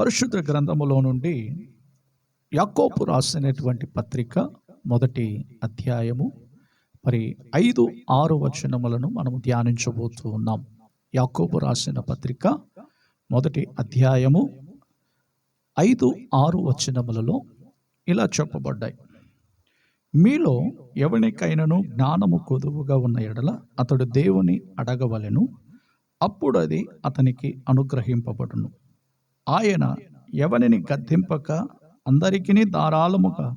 పరిశుద్ధ గ్రంథములో నుండి యాకోపు రాసినటువంటి పత్రిక మొదటి అధ్యాయము మరి ఐదు ఆరు వచనములను మనం ధ్యానించబోతూ ఉన్నాం. యాకోబు రాసిన పత్రిక మొదటి అధ్యాయము ఐదు ఆరు వచనములలో ఇలా చెప్పబడ్డాయి. మీలో ఎవరికైనాను జ్ఞానము కొదువుగా ఉన్న ఎడల అతడు దేవుని అడగవలెను అప్పుడు అది అతనికి అనుగ్రహింపబడును. ఆయన ఎవరిని గద్దింపక అందరికీ ధారాళముగా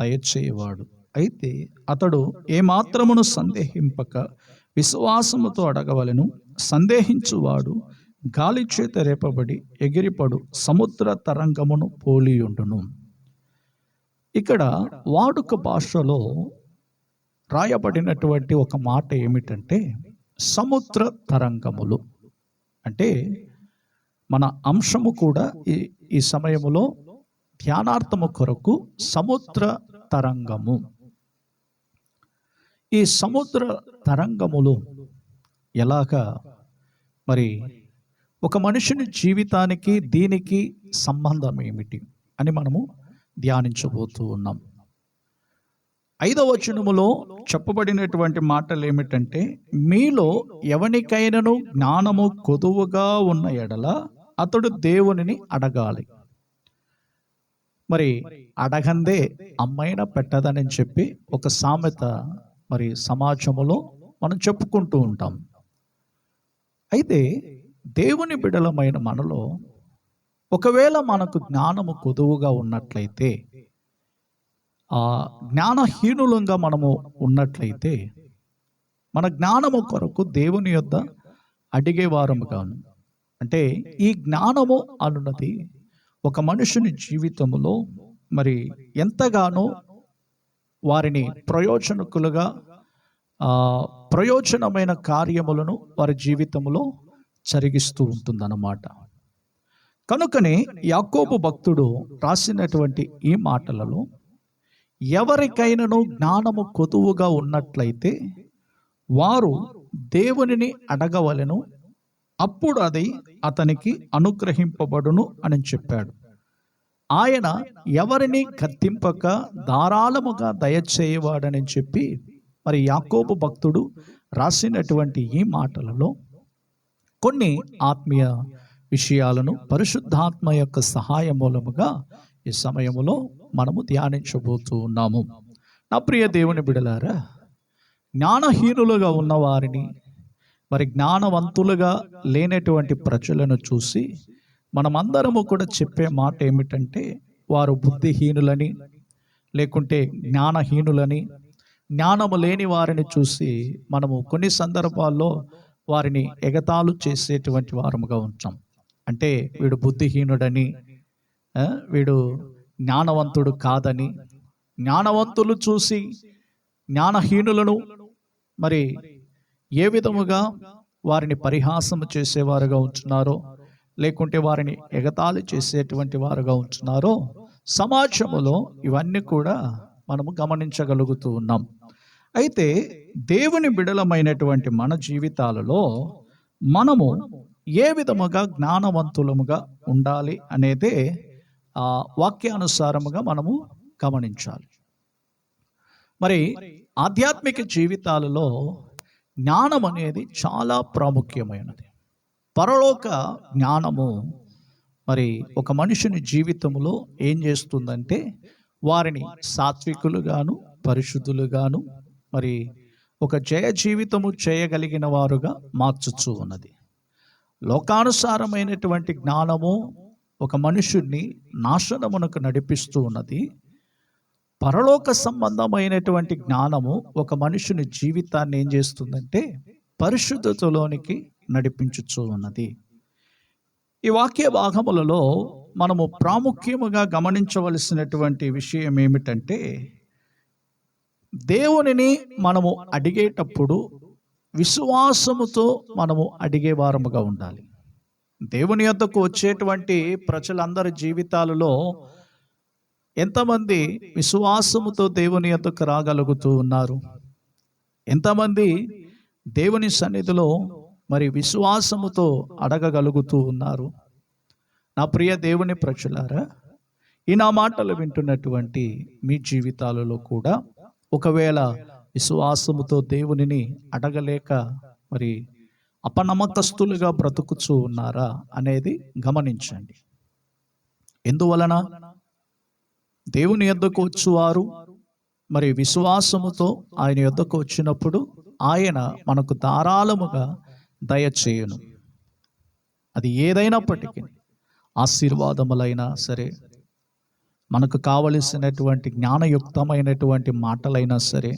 దయచేయవాడు. అయితే అతడు ఏమాత్రమును సందేహింపక విశ్వాసముతో అడగవలెను. సందేహించువాడు గాలి చేత రేపబడి ఎగిరిపడు సముద్ర తరంగమును పోలియుండును. ఇక్కడ వాడుక భాషలో రాయబడినటువంటి ఒక మాట ఏమిటంటే సముద్ర తరంగములు. అంటే మన అంశము కూడా ఈ ఈ సమయములో ధ్యానార్థము కొరకు సముద్ర తరంగము. ఈ సముద్ర తరంగములు ఎలాగా? మరి ఒక మనిషిని జీవితానికి దీనికి సంబంధం ఏమిటి అని మనము ధ్యానించబోతూ ఉన్నాం. ఐదవ వచనములో చెప్పబడినటువంటి మాటలు ఏమిటంటే మీలో ఎవనికైనను జ్ఞానము కొదువుగా ఉన్న ఎడల అతడు దేవునిని అడగాలి. మరి అడగందే అమ్మాయిన పెట్టదని చెప్పి ఒక సామెత మరి సమాజములో మనం చెప్పుకుంటూ ఉంటాం. అయితే దేవుని బిడలమైన మనలో ఒకవేళ మనకు జ్ఞానము కొదువుగా ఉన్నట్లయితే ఆ జ్ఞానహీనులంగా మనము ఉన్నట్లయితే మన జ్ఞానము కొరకు దేవుని యొద్ద అడిగేవారముగాను. అంటే ఈ జ్ఞానము అనున్నది ఒక మనుషుని జీవితంలో మరి ఎంతగానో వారిని ప్రయోజనకులుగా ప్రయోజనమైన కార్యములను వారి జీవితంలో జరిగిస్తూ ఉంటుందన్నమాట. కనుకనే యాకోబు భక్తుడు రాసినటువంటి ఈ మాటలలో ఎవరికైనాను జ్ఞానము కొతువుగా ఉన్నట్లయితే వారు దేవునిని అడగవలెను అప్పుడు అది అతనికి అనుగ్రహింపబడును అని చెప్పాడు. ఆయన ఎవరిని కత్తింపక ధారాళముగా దయచేయవాడని చెప్పి మరి యాకోబు భక్తుడు రాసినటువంటి ఈ మాటలలో కొన్ని ఆత్మీయ విషయాలను పరిశుద్ధాత్మ యొక్క సహాయ మూలముగా ఈ సమయంలో మనము ధ్యానించబోతూ ఉన్నాము. నా ప్రియ దేవుని బిడలారా జ్ఞానహీనులుగా ఉన్నవారిని మరి జ్ఞానవంతులుగా లేనటువంటి ప్రజలను చూసి మనమందరము కూడా చెప్పే మాట ఏమిటంటే వారు బుద్ధిహీనులని లేకుంటే జ్ఞానహీనులని జ్ఞానము లేని వారిని చూసి మనము కొన్ని సందర్భాల్లో వారిని ఎగతాలు చేసేటువంటి వారముగా ఉంచాం అంటే వీడు బుద్ధిహీనుడని వీడు జ్ఞానవంతుడు కాదని జ్ఞానవంతులు చూసి జ్ఞానహీనులను మరి ఏ విధముగా వారిని పరిహాసం చేసేవారుగా ఉంటున్నారో లేకుంటే వారిని ఎగతాళి చేసేటువంటి వారుగా ఉంటున్నారో సమాజములో ఇవన్నీ కూడా మనము గమనించగలుగుతూ ఉన్నాం. అయితే దేవుని బిడలమైనటువంటి మన జీవితాలలో మనము ఏ విధముగా జ్ఞానవంతులముగా ఉండాలి అనేదే ఆ వాక్యానుసారముగా మనము గమనించాలి. మరి ఆధ్యాత్మిక జీవితాలలో జ్ఞానం అనేది చాలా ప్రాముఖ్యమైనది. పరలోక జ్ఞానము మరి ఒక మనుషుని జీవితంలో ఏం చేస్తుందంటే వారిని సాత్వికులుగాను పరిశుద్ధులుగాను మరి ఒక జయ జీవితము చేయగలిగిన వారుగా మార్చుచూ ఉన్నది. లోకానుసారమైనటువంటి జ్ఞానము ఒక మనుషుణ్ణి నాశనమునకు నడిపిస్తూ ఉన్నది. పరలోక సంబంధమైనటువంటి జ్ఞానము ఒక మనుషుని జీవితాన్ని ఏం చేస్తుందంటే పరిశుద్ధతలోనికి నడిపించుచూ ఉన్నది. ఈ వాక్య భాగములలో మనము ప్రాముఖ్యముగా గమనించవలసినటువంటి విషయం ఏమిటంటే దేవునిని మనము అడిగేటప్పుడు విశ్వాసముతో మనము అడిగే వారముగా ఉండాలి. దేవుని యొద్దకు వచ్చేటువంటి ప్రజలందరి జీవితాలలో ఎంతమంది విశ్వాసముతో దేవుని యొద్దకు రాగలుగుతూ ఉన్నారు? ఎంతమంది దేవుని సన్నిధిలో మరి విశ్వాసముతో అడగగలుగుతూ ఉన్నారు? నా ప్రియ దేవుని ప్రజలారా ఈ నా మాటలు వింటున్నటువంటి మీ జీవితాలలో కూడా ఒకవేళ విశ్వాసముతో దేవునిని అడగలేక మరి అపనమ్మకస్తులుగా బ్రతుకుచూ ఉన్నారా అనేది గమనించండి. ఎందువలన? దేవుని యొద్దకు వచ్చువారు. మరి విశ్వాసముతో ఆయన యొద్దకు వచ్చినప్పుడు ఆయన మనకు ధారాళముగా దయచేయను అది ఏదైనప్పటికీ ఆశీర్వాదములైనా సరే మనకు కావలసినటువంటి జ్ఞానయుక్తమైనటువంటి మాటలైనా సరే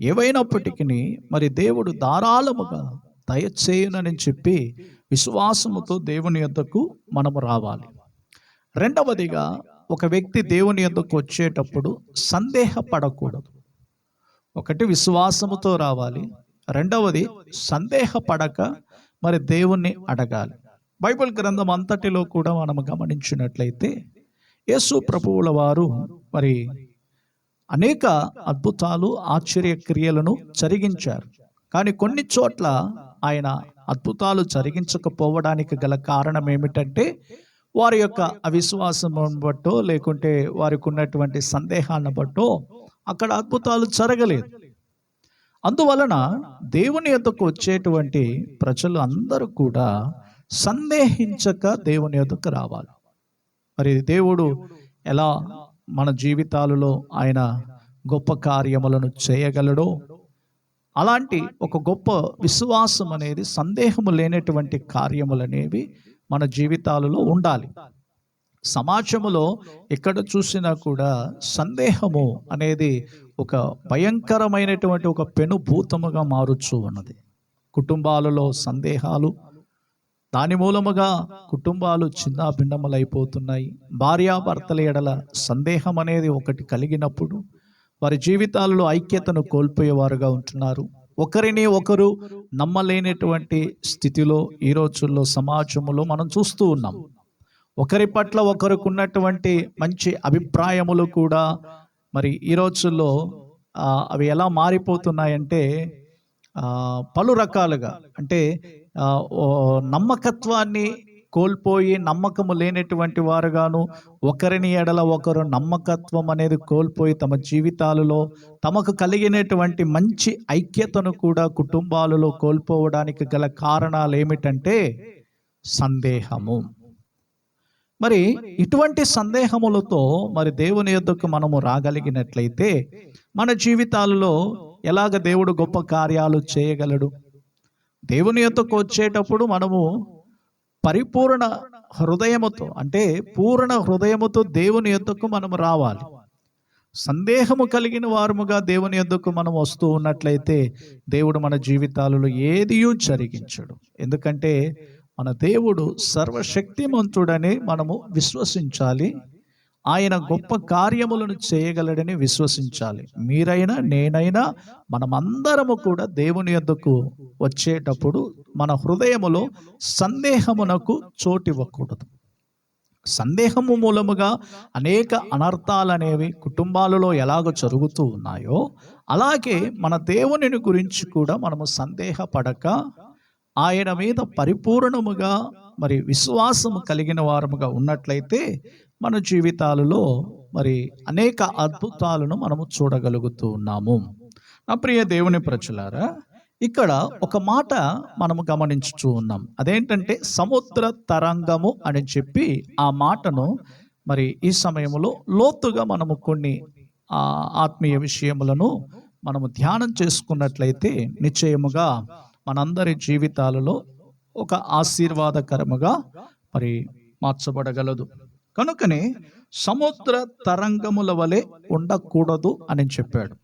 ఏవైనప్పటికీ మరి దేవుడు ధారాళముగా దయచేయునని చెప్పి విశ్వాసముతో దేవుని యొద్దకు మనము రావాలి. రెండవదిగా ఒక వ్యక్తి దేవుని ఎందుకు వచ్చేటప్పుడు సందేహపడకూడదు. ఒకటి విశ్వాసముతో రావాలి. రెండవది సందేహపడక మరి దేవుణ్ణి అడగాలి. బైబిల్ గ్రంథం అంతటిలో కూడా మనం గమనించినట్లయితే యేసు ప్రభువుల వారు మరి అనేక అద్భుతాలు ఆశ్చర్య క్రియలను జరిగించారు. కానీ కొన్ని చోట్ల ఆయన అద్భుతాలు జరిగించకపోవడానికి గల కారణం ఏమిటంటే వారి యొక్క అవిశ్వాసం బట్టో లేకుంటే వారికి ఉన్నటువంటి సందేహాన్ని బట్టో అక్కడ అద్భుతాలు జరగలేదు. అందువలన దేవుని యొద్దకు వచ్చేటువంటి ప్రజలు అందరూ కూడా సందేహించక దేవుని యొద్దకు రావాలి. మరి దేవుడు ఎలా మన జీవితాలలో ఆయన గొప్ప కార్యములను చేయగలడో అలాంటి ఒక గొప్ప విశ్వాసం అనేది సందేహము లేనటువంటి కార్యములనేవి మన జీవితాలలో ఉండాలి. సమాజములో ఎక్కడ చూసినా కూడా సందేహము అనేది ఒక భయంకరమైనటువంటి ఒక పెనుభూతముగా మారుచు ఉన్నది. కుటుంబాలలో సందేహాలు దాని మూలముగా కుటుంబాలు చిన్నాభిన్నములైపోతున్నాయి. భార్యాభర్తల ఎడల సందేహం అనేది ఒకటి కలిగినప్పుడు వారి జీవితాలలో ఐక్యతను కోల్పోయేవారుగా ఉంటున్నారు. ఒకరిని ఒకరు నమ్మలేనటువంటి స్థితిలో ఈ రోజుల్లో సమాజంలో మనం చూస్తూ ఉన్నాం. ఒకరి పట్ల ఒకరికి ఉన్నటువంటి మంచి అభిప్రాయములు కూడా మరి ఈ రోజుల్లో అవి ఎలా మారిపోతున్నాయంటే పలు రకాలుగా. అంటే నమ్మకత్వాన్ని కోల్పోయి నమ్మకము లేనటువంటి వారుగాను ఒకరిని ఎడల ఒకరు నమ్మకత్వం అనేది కోల్పోయి తమ జీవితాలలో తమకు కలిగినటువంటి మంచి ఐక్యతను కూడా కుటుంబాలలో కోల్పోవడానికి గల కారణాలు ఏమిటంటే సందేహము. మరి ఇటువంటి సందేహములతో మరి దేవుని యొద్దకు మనము రాగలిగినట్లయితే మన జీవితాలలో ఎలాగ దేవుడు గొప్ప కార్యాలు చేయగలడు? దేవుని యొద్దకు వచ్చేటప్పుడు మనము పరిపూర్ణ హృదయముతో అంటే పూర్ణ హృదయముతో దేవుని యొద్దకు మనము రావాలి. సందేహము కలిగిన వారముగా దేవుని యొద్దకు మనం వస్తూ ఉన్నట్లయితే దేవుడు మన జీవితాలలో ఏదియూ జరిగించడు. ఎందుకంటే మన దేవుడు సర్వశక్తిమంతుడని మనము విశ్వసించాలి. ఆయన గొప్ప కార్యములను చేయగలడని విశ్వసించాలి. మీరైనా నేనైనా మనమందరము కూడా దేవుని యొద్దకు వచ్చేటప్పుడు మన హృదయములో సందేహమునకు చోటివ్వకూడదు సందేహము మూలముగా అనేక అనర్థాలు అనేవి కుటుంబాలలో ఎలాగ జరుగుతూ ఉన్నాయో అలాగే మన దేవునిని గురించి కూడా మనము సందేహపడక ఆయన మీద పరిపూర్ణముగా మరి విశ్వాసము కలిగిన వారముగా ఉన్నట్లయితే మన జీవితాలలో మరి అనేక అద్భుతాలను మనము చూడగలుగుతూ ఉన్నాము. నా ప్రియ దేవుని ప్రజలారా ఇక్కడ ఒక మాట మనము గమనించుచూ ఉన్నాం. అదేంటంటే సముద్ర తరంగము అని చెప్పి ఆ మాటను మరి ఈ సమయంలో లోతుగా మనము కొన్ని ఆత్మీయ విషయములను మనము ధ్యానం చేసుకున్నట్లయితే నిశ్చయముగా మనందరి జీవితాలలో ఒక ఆశీర్వాదకరముగా మరి మార్చబడగలదు. కనుకనే సముద్ర తరంగముల వలె ఉండకూడదు అని చెప్పాడు.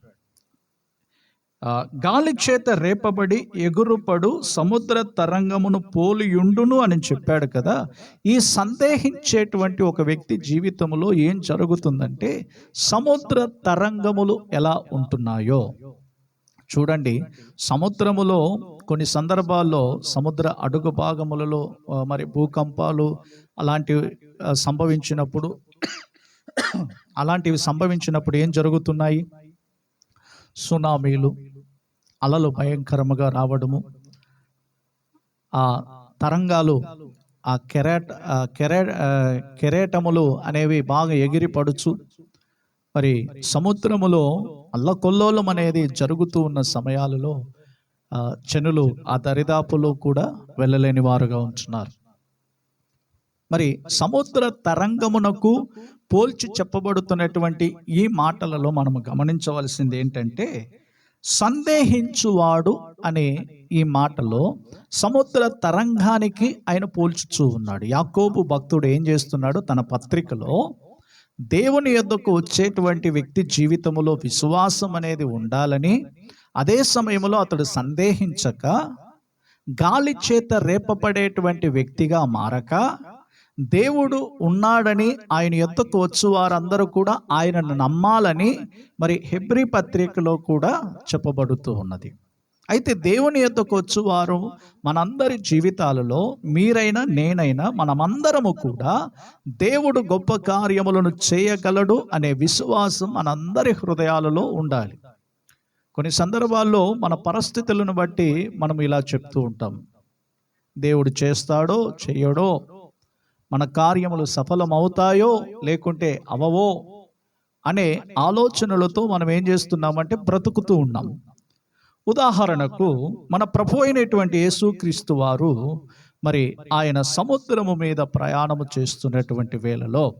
ఆ, గాలి చేత రేపబడి ఎగురుపడు సముద్ర తరంగమును పోలియుండును అని చెప్పాడు కదా. ఈ సందేహించేటువంటి ఒక వ్యక్తి జీవితంలో ఏం జరుగుతుందంటే సముద్ర తరంగములు ఎలా ఉంటున్నాయో. చూడండి సముద్రములో కొన్ని సందర్భాల్లో సముద్ర అడుగు భాగములలో మరి భూకంపాలు అలాంటివి సంభవించినప్పుడు అలాంటివి సంభవించినప్పుడు ఏం జరుగుతున్నాయి? సునామీలు అలలు భయంకరముగా రావడము ఆ తరంగాలు ఆ కెరాట ఆ కెరేటములు అనేవి బాగా ఎగిరిపడుచు మరి సముద్రములో అల్లకొల్లోలం అనేది జరుగుతూ ఉన్న సమయాలలో జనులు ఆ దరిదాపులో కూడా వెళ్ళలేని వారుగా ఉంటున్నారు. మరి సముద్ర తరంగమునకు పోల్చి చెప్పబడుతున్నటువంటి ఈ మాటలలో మనము గమనించవలసింది ఏంటంటే సందేహించువాడు అనే ఈ మాటలో సముద్ర తరంగానికి ఆయన పోల్చుచూ ఉన్నాడు. యాకోబు భక్తుడు ఏం చేస్తున్నాడు? తన పత్రికలో దేవుని యొద్దకు వచ్చేటువంటి వ్యక్తి జీవితంలో విశ్వాసం అనేది ఉండాలని అదే సమయంలో అతడు సందేహించక గాలి చేత రేపపడేటువంటి వ్యక్తిగా మారక దేవుడు ఉన్నాడని ఆయన యొద్దకు వచ్చు వారందరూ కూడా ఆయనను నమ్మాలని మరి హెబ్రి పత్రికలో కూడా చెప్పబడుతూ ఉన్నది. అయితే దేవుని యొద్దకు వచ్చు వారు మనందరి జీవితాలలో మీరైనా నేనైనా మనమందరము కూడా దేవుడు గొప్ప కార్యములను చేయగలడు అనే విశ్వాసం మనందరి హృదయాలలో ఉండాలి. కొన్ని సందర్భాల్లో మన పరిస్థితులను బట్టి మనం ఇలా చెప్తూ ఉంటాం. దేవుడు చేస్తాడో చెయ్యడో మన కార్యములు సఫలమవుతాయో లేకుంటే అవవో అనే ఆలోచనలతో మనం ఏం చేస్తున్నామంటే బ్రతుకుతూ ఉన్నాం. ఉదాహరణకు మన ప్రభు అయినటువంటి యేసుక్రీస్తు వారు మరి ఆయన సముద్రము మీద ప్రయాణము చేస్తున్నటువంటి వేళలో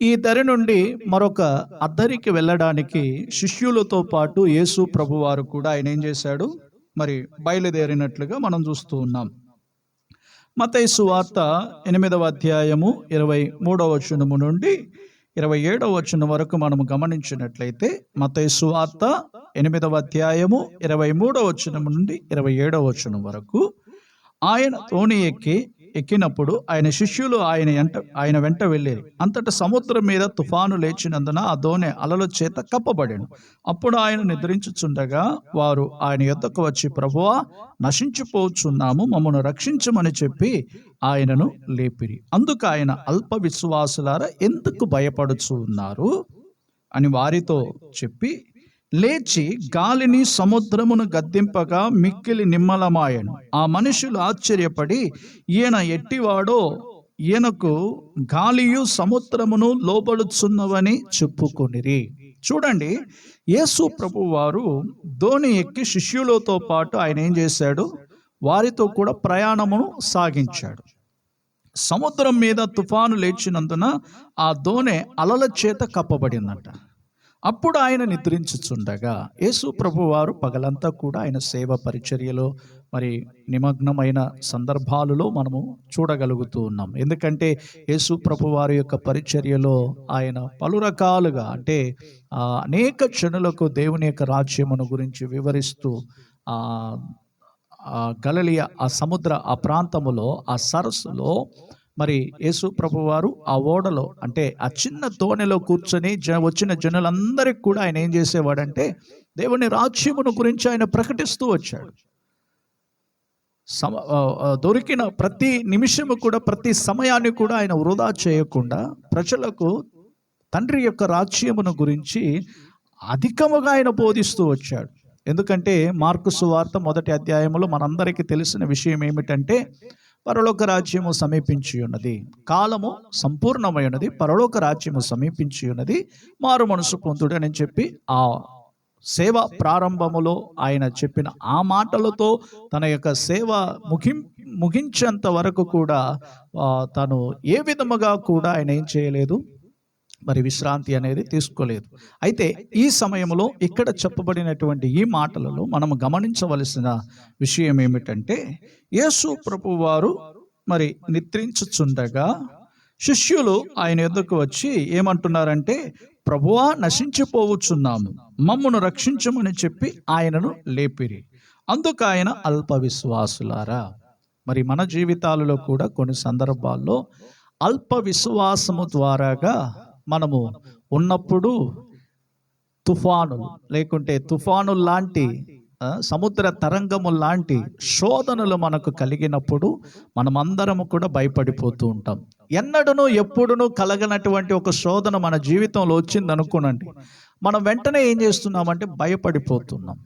ఈ దరి నుండి మరొక అద్దరికి వెళ్ళడానికి శిష్యులతో పాటు యేసు ప్రభు వారు కూడా ఆయన ఏం చేశాడు? మరి బయలుదేరినట్లుగా మనం చూస్తూ ఉన్నాం. మతైసు వార్త ఎనిమిదవ అధ్యాయము ఇరవై మూడవ వచనము నుండి ఇరవై ఏడవ వచనం వరకు మనము గమనించినట్లయితే మతైసు వార్త ఎనిమిదవ అధ్యాయము ఇరవై మూడవ వచనం నుండి ఇరవై ఏడవ వచనం వరకు ఆయన తోణి ఎక్కి ఎక్కినప్పుడు ఆయన శిష్యులు ఆయన ఎంట ఆయన వెంట వెళ్ళేది అంతట సముద్రం మీద తుఫాను లేచినందున ఆ దోణె అలల చేత కప్పబడాను. అప్పుడు ఆయన నిద్రించుచుండగా వారు ఆయన యొద్దకు వచ్చి ప్రభువా నశించిపోచున్నాము మమ్మను రక్షించమని చెప్పి ఆయనను లేపిరి. అందుకు ఆయన అల్ప విశ్వాసులారా ఎందుకు భయపడుచున్నారు? అని వారితో చెప్పి లేచి గాలిని సముద్రమును గద్దింపగా మిక్కిలి నిమ్మలమాయను. ఆ మనుషులు ఆశ్చర్యపడి ఈయన ఎట్టివాడో? ఈయనకు గాలియు సముద్రమును లోబడుచున్నవని చెప్పుకొనిరి. చూడండి యేసు ప్రభు వారు ధోని ఎక్కి శిష్యులతో పాటు ఆయన ఏం చేశాడు? వారితో కూడా ప్రయాణమును సాగించాడు. సముద్రం మీద తుఫాను లేచినందున ఆ దోణె అలల చేత కప్పబడిందంట. అప్పుడు ఆయన నిద్రించుచుండగా యేసు ప్రభు వారు పగలంతా కూడా ఆయన సేవ పరిచర్యలో మరి నిమగ్నమైన సందర్భాలలో మనము చూడగలుగుతూ ఉన్నాం. ఎందుకంటే యేసు ప్రభు వారి యొక్క పరిచర్యలో ఆయన పలు రకాలుగా అంటే అనేక క్షణులకు దేవుని యొక్క రాజ్యమును గురించి వివరిస్తూ గలలియ ఆ సముద్ర ఆ ప్రాంతములో ఆ సరస్సులో మరి యేసు ప్రభు వారు ఆ ఓడలో అంటే ఆ చిన్న తోనెలో కూర్చొని జ వచ్చిన జనులందరికీ కూడా ఆయన ఏం చేసేవాడంటే దేవుని రాజ్యమును గురించి ఆయన ప్రకటిస్తూ వచ్చాడు. సమ దొరికిన ప్రతి నిమిషము కూడా ప్రతి సమయాన్ని కూడా ఆయన వృధా చేయకుండా ప్రజలకు తండ్రి యొక్క రాజ్యమును గురించి అధికముగా ఆయన బోధిస్తూ వచ్చాడు. ఎందుకంటే మార్కు సువార్త మొదటి అధ్యాయంలో మనందరికీ తెలిసిన విషయం ఏమిటంటే పరలోక రాజ్యము సమీపించి ఉన్నది కాలము సంపూర్ణమై ఉన్నది పరలోక రాజ్యము సమీపించి ఉన్నది మారు మనసు పొందుడని చెప్పి ఆ సేవ ప్రారంభములో ఆయన చెప్పిన ఆ మాటలతో తన యొక్క సేవ ముగిం ముగించేంత వరకు కూడా తను ఏ విధముగా కూడా ఆయన ఏం చేయలేదు. మరి విశ్రాంతి అనేది తీసుకోలేదు. అయితే ఈ సమయంలో ఇక్కడ చెప్పబడినటువంటి ఈ మాటలలో మనం గమనించవలసిన విషయం ఏమిటంటే యేసు ప్రభు వారు మరి నిద్రించుచుండగా శిష్యులు ఆయన ఎద్దకు వచ్చి ఏమంటున్నారంటే ప్రభువా నశించిపోవచ్చున్నాము మమ్మను రక్షించమని చెప్పి ఆయనను లేపిరి. అందుకు ఆయన అల్ప విశ్వాసులారా మరి మన జీవితాలలో కూడా కొన్ని సందర్భాల్లో అల్ప విశ్వాసము ద్వారాగా మనము ఉన్నప్పుడు తుఫాను లేకుంటే తుఫాను లాంటి సముద్ర తరంగము లాంటి శోధనలు మనకు కలిగినప్పుడు మనమందరము కూడా భయపడిపోతూ ఉంటాం. ఎన్నడను ఎప్పుడునూ కలగనటువంటి ఒక శోధన మన జీవితంలో వచ్చింది అనుకోనండి. మనం వెంటనే ఏం చేస్తున్నామంటే భయపడిపోతున్నాం.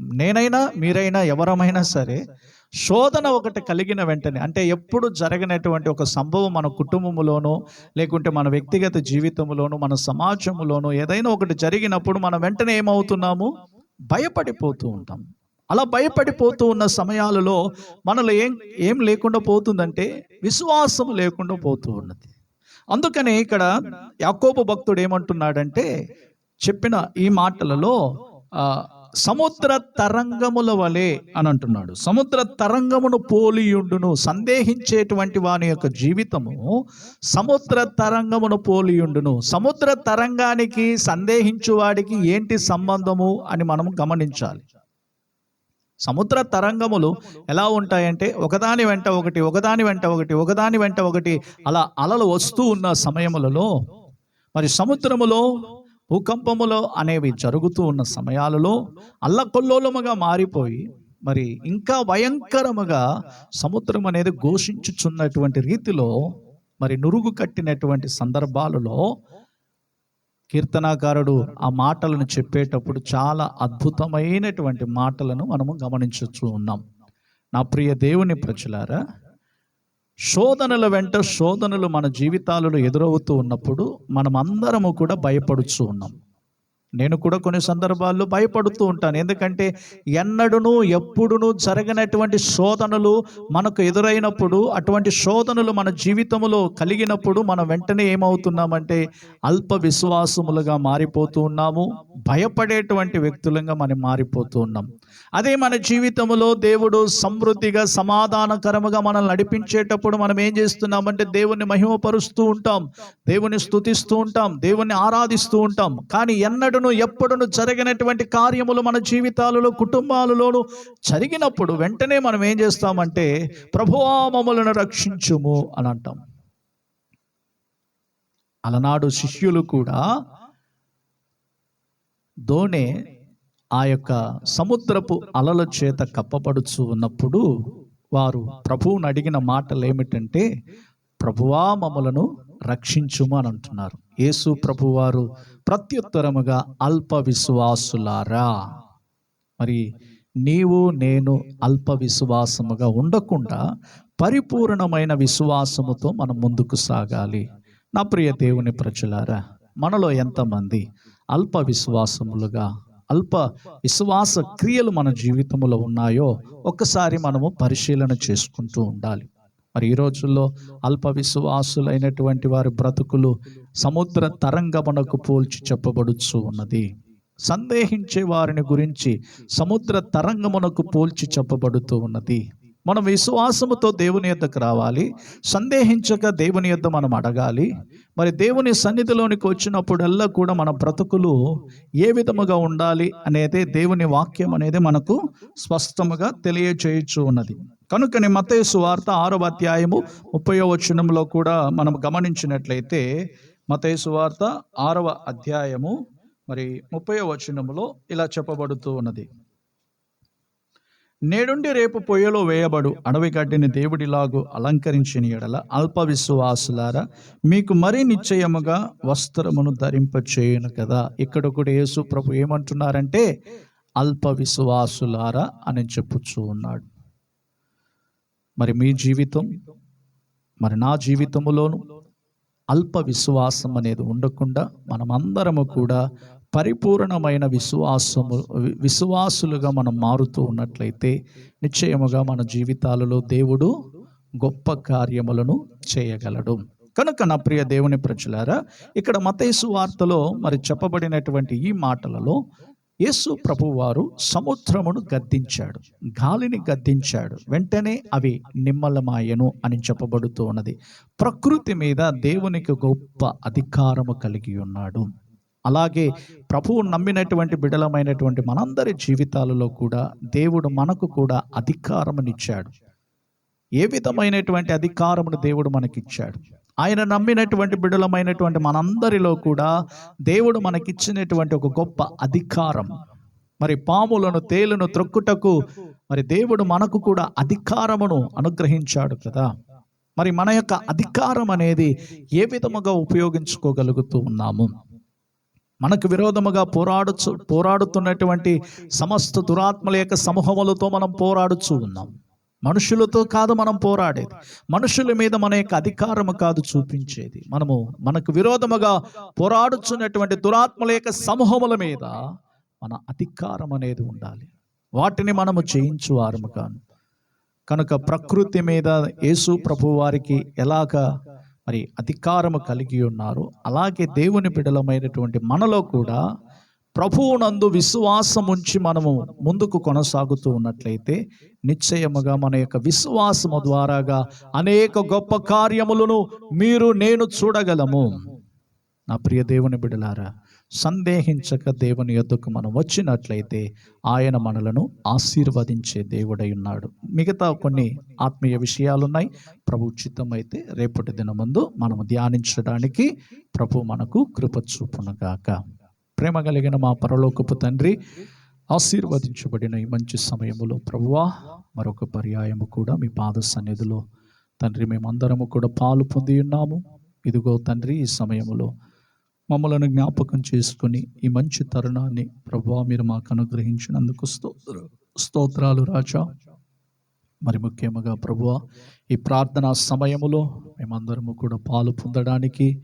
నేనైనా మీరైనా ఎవరమైనా సరే శోధన ఒకటి కలిగిన వెంటనే అంటే ఎప్పుడు జరగనటువంటి ఒక సంభవం మన కుటుంబంలోనో లేకుంటే మన వ్యక్తిగత జీవితంలోనూ మన సమాజంలోనూ ఏదైనా ఒకటి జరిగినప్పుడు మనం వెంటనే ఏమవుతున్నాము? భయపడిపోతూ ఉంటాం. అలా భయపడిపోతూ ఉన్న సమయాలలో మనలో ఏం ఏం లేకుండా పోతుందంటే విశ్వాసం లేకుండా పోతూ ఉన్నది. అందుకని ఇక్కడ యాకోబు భక్తుడు ఏమంటున్నాడంటే చెప్పిన ఈ మాటలలో సముద్ర తరంగముల వలె అని అంటున్నాడు. సముద్ర తరంగమును పోలియుండును సందేహించేటువంటి వాని యొక్క జీవితము సముద్ర తరంగమును పోలియుండును. సముద్ర తరంగానికి సందేహించువాడికి ఏంటి సంబంధము అని మనం గమనించాలి. సముద్ర తరంగములు ఎలా ఉంటాయంటే ఒకదాని వెంట ఒకటి ఒకదాని వెంట ఒకటి ఒకదాని వెంట ఒకటి అలా అలలు వస్తూ ఉన్న సమయములలో మరి సముద్రములో భూకంపములో అనేవి జరుగుతూ ఉన్న సమయాలలో అల్లకొల్లోలముగా మారిపోయి మరి ఇంకా భయంకరముగా సముద్రం అనేది ఘోషించుచున్నటువంటి రీతిలో మరి నురుగు కట్టినటువంటి సందర్భాలలో కీర్తనాకారుడు ఆ మాటలను చెప్పేటప్పుడు చాలా అద్భుతమైనటువంటి మాటలను మనము గమనించచ్చు ఉన్నాం. నా ప్రియ దేవుని ప్రజలారా శోధనల వెంట శోధనలు మన జీవితాలలో ఎదురవుతూ ఉన్నప్పుడు మనం అందరము కూడా భయపడుచు ఉన్నాం. నేను కూడా కొన్ని సందర్భాల్లో భయపడుతూ ఉంటాను. ఎందుకంటే ఎన్నడూను ఎప్పుడునూ జరగనటువంటి శోధనలు మనకు ఎదురైనప్పుడు అటువంటి శోధనలు మన జీవితంలో కలిగినప్పుడు మనం వెంటనే ఏమవుతున్నామంటే అల్ప విశ్వాసములుగా మారిపోతూ ఉన్నాము భయపడేటువంటి వ్యక్తులుగా మనం మారిపోతూ ఉన్నాం. అదే మన జీవితంలో దేవుడు సమృద్ధిగా సమాధానకరముగా మనల్ని నడిపించేటప్పుడు మనం ఏం చేస్తున్నామంటే దేవుణ్ణి మహిమపరుస్తూ ఉంటాం దేవుని స్థుతిస్తూ ఉంటాం దేవుణ్ణి ఆరాధిస్తూ ఉంటాం. కానీ ఎన్నడూ ఎన్నడును ఎప్పుడును జరిగినటువంటి కార్యములు మన జీవితాలలో కుటుంబాలలోను జరిగినప్పుడు వెంటనే మనం ఏం చేస్తామంటే ప్రభువా మమ్మలను రక్షించుము అని అంటాం. అలనాడు శిష్యులు కూడా దోణె ఆ యొక్క సముద్రపు అలల చేత కప్పబడుచు ఉన్నప్పుడు వారు ప్రభువుని అడిగిన మాటలు ఏమిటంటే ప్రభువా మమ్మలను రక్షించుము అని అంటున్నారు. యేసు ప్రభువారు ప్రత్యుత్తరముగా అల్ప విశ్వాసులారా మరి నీవు నేను అల్ప విశ్వాసముగా ఉండకుండా పరిపూర్ణమైన విశ్వాసముతో మనం ముందుకు సాగాలి. నా ప్రియ దేవుని ప్రజలారా మనలో ఎంతమంది అల్ప విశ్వాసములుగా అల్ప విశ్వాస క్రియలు మన జీవితంలో ఉన్నాయో ఒక్కసారి మనము పరిశీలన చేసుకుంటూ ఉండాలి. మరి ఈ రోజుల్లో అల్ప విశ్వాసులైనటువంటి వారి బ్రతుకులు సముద్ర తరంగమునకు పోల్చి చెప్పబడుచు ఉన్నది. సందేహించే వారిని గురించి సముద్ర తరంగమునకు పోల్చి చెప్పబడుతూ ఉన్నది. మనం విశ్వాసముతో దేవుని యొద్దకు రావాలి. సందేహించక దేవుని యొద్ద మనం అడగాలి. మరి దేవుని సన్నిధిలోనికి వచ్చినప్పుడల్లా కూడా మన బ్రతుకులు ఏ విధముగా ఉండాలి అనేది దేవుని వాక్యం అనేది మనకు స్పష్టముగా తెలియచేయచ్చు ఉన్నది. కనుకని మతేసు వార్త ఆరవ అధ్యాయము ముప్పయో వచనంలో కూడా మనం గమనించినట్లయితే మతేసు వార్త ఆరవ అధ్యాయము మరి ముప్పయో వచనములో ఇలా చెప్పబడుతూ ఉన్నది. నేడుండి రేపు పొయ్యలో వేయబడు అడవి గడ్డిని దేవుడిలాగు అలంకరించిన ఎడల అల్ప విశ్వాసులారా మీకు మరీ నిశ్చయముగా వస్త్రమును ధరింప చేయను కదా. ఇక్కడ కూడా యేసు ప్రభు ఏమంటున్నారంటే అల్ప విశ్వాసులారా అని చెప్పుచూ ఉన్నాడు. మరి మీ జీవితం మరి నా జీవితములోను అల్ప విశ్వాసం అనేది ఉండకుండా మనమందరము కూడా పరిపూర్ణమైన విశ్వాసము విశ్వాసులుగా మనం మారుతూ ఉన్నట్లయితే నిశ్చయముగా మన జీవితాలలో దేవుడు గొప్ప కార్యములను చేయగలడు. కనుక నా ప్రియ దేవుని ప్రజలారా ఇక్కడ మతేసు వార్తలో మరి చెప్పబడినటువంటి ఈ మాటలలో యేసు ప్రభువారు సముద్రమును గద్దించాడు గాలిని గద్దించాడు వెంటనే అవి నిమ్మలమాయను అని చెప్పబడుతూ ఉన్నది. ప్రకృతి మీద దేవునికి గొప్ప అధికారము కలిగి ఉన్నాడు. అలాగే ప్రభువు నమ్మినటువంటి బిడలమైనటువంటి మనందరి జీవితాలలో కూడా దేవుడు మనకు కూడా అధికారమునిచ్చాడు. ఏ విధమైనటువంటి అధికారమును దేవుడు మనకిచ్చాడు? ఆయన నమ్మినటువంటి బిడలమైనటువంటి మనందరిలో కూడా దేవుడు మనకిచ్చినటువంటి ఒక గొప్ప అధికారం. మరి పాములను తేలును త్రొక్కుటకు మరి దేవుడు మనకు కూడా అధికారమును అనుగ్రహించాడు కదా. మరి మన యొక్క అధికారం అనేది ఏ విధముగా ఉపయోగించుకోగలుగుతూ ఉన్నాము? మనకు విరోధముగా పోరాడుచు పోరాడుతున్నటువంటి సమస్త దురాత్మల యొక్క సమూహములతో మనం పోరాడుచూ ఉన్నాం. మనుషులతో కాదు మనం పోరాడేది. మనుషుల మీద మన యొక్క అధికారము కాదు చూపించేది. మనము మనకు విరోధముగా పోరాడుచున్నటువంటి దురాత్మల యొక్క సమూహముల మీద మన అధికారం అనేది ఉండాలి. వాటిని మనము చేయించువారము కాను. కనుక ప్రకృతి మీద యేసు ప్రభు వారికి ఎలాగ మరి అధికారము కలిగి ఉన్నారు. అలాగే దేవుని బిడలమైనటువంటి మనలో కూడా ప్రభువునందు విశ్వాసం ఉంచి మనము ముందుకు కొనసాగుతూ ఉన్నట్లయితే నిశ్చయముగా మన యొక్క విశ్వాసము ద్వారాగా అనేక గొప్ప కార్యములను మీరు నేను చూడగలము. నా ప్రియ దేవుని బిడలారా సందేహించక దేవుని యొద్దకు మనం వచ్చినట్లయితే ఆయన మనలను ఆశీర్వదించే దేవుడై ఉన్నాడు. మిగతా కొన్ని ఆత్మీయ విషయాలున్నాయి. ప్రభు ఉచితమైతే అయితే రేపటి దినమందు మనము ధ్యానించడానికి ప్రభు మనకు కృప చూపునుగాక ప్రేమ కలిగిన మా పరలోకపు తండ్రి ఆశీర్వదించబడిన ఈ మంచి సమయములో ప్రభువా మరొక పర్యాయము కూడా మీ పాద సన్నిధిలో. తండ్రి మేమందరము కూడా పాలు పొంది ఉన్నాము. ఇదిగో తండ్రి ఈ సమయములో మమ్మలను జ్ఞాపకం చేసుకుని ఈ మంచి తరుణాన్ని ప్రభా మీరు మాకు అనుగ్రహించినందుకు స్తోత్ర స్తోత్రాలు రాజా. మరి ముఖ్యముగా ప్రభువ ఈ ప్రార్థనా సమయములో మేమందరము కూడా పాలు పొందడానికి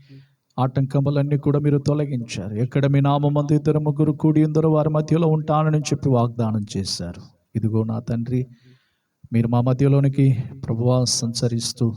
ఆటంకములన్నీ కూడా మీరు తొలగించారు. ఎక్కడ మీ నామందు ఇద్దరు ముగ్గురు కూడి ఇందరూ వారి మధ్యలో ఉంటానని చెప్పి వాగ్దానం చేశారు. ఇదిగో నా తండ్రి మీరు మా మధ్యలోనికి ప్రభువా సంచరిస్తూ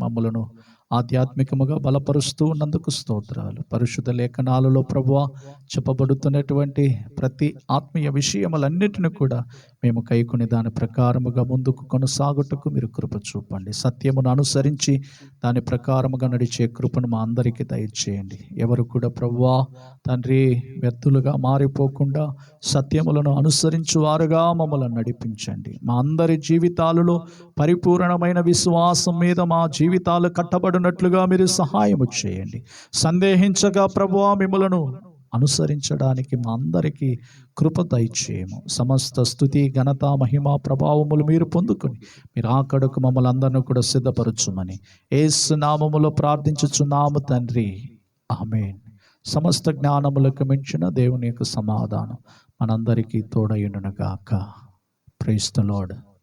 మమ్మలను ఆధ్యాత్మికముగా బలపరుస్తూ ఉన్నందుకు స్తోత్రాలు. పరిశుద్ధ లేఖనాలలో ప్రభువా చెప్పబడుతున్నటువంటి ప్రతి ఆత్మీయ విషయములన్నిటిని కూడా మేము కైకొని దాని ప్రకారముగా ముందుకు కొనసాగుటకు మీరు కృప చూపండి. సత్యమును అనుసరించి దాని ప్రకారముగా నడిచే కృపను మా అందరికీ దయచేయండి. ఎవరు కూడా ప్రవ్వా తండ్రి వ్యర్థులుగా మారిపోకుండా సత్యములను అనుసరించు వారుగా మమ్మల్ని నడిపించండి. మా అందరి జీవితాలలో పరిపూర్ణమైన విశ్వాసం మీద మా జీవితాలు కట్టబడినట్లుగా మీరు సహాయము చేయండి. సందేహించగా ప్రభువా మిమ్మలను అనుసరించడానికి మా అందరికీ కృప దయచేయము. సమస్త స్థుతి ఘనత మహిమ ప్రభావములు మీరు పొందుకొని మీరు ఆకడకు మమ్మల్ని అందరిని కూడా సిద్ధపరచుమని ఏసు నామములో ప్రార్థించుచున్నాము తండ్రి. ఆమెన్. సమస్త జ్ఞానములకు మించిన దేవుని యొక్క సమాధానం మనందరికీ తోడయునుగాక ప్రైస్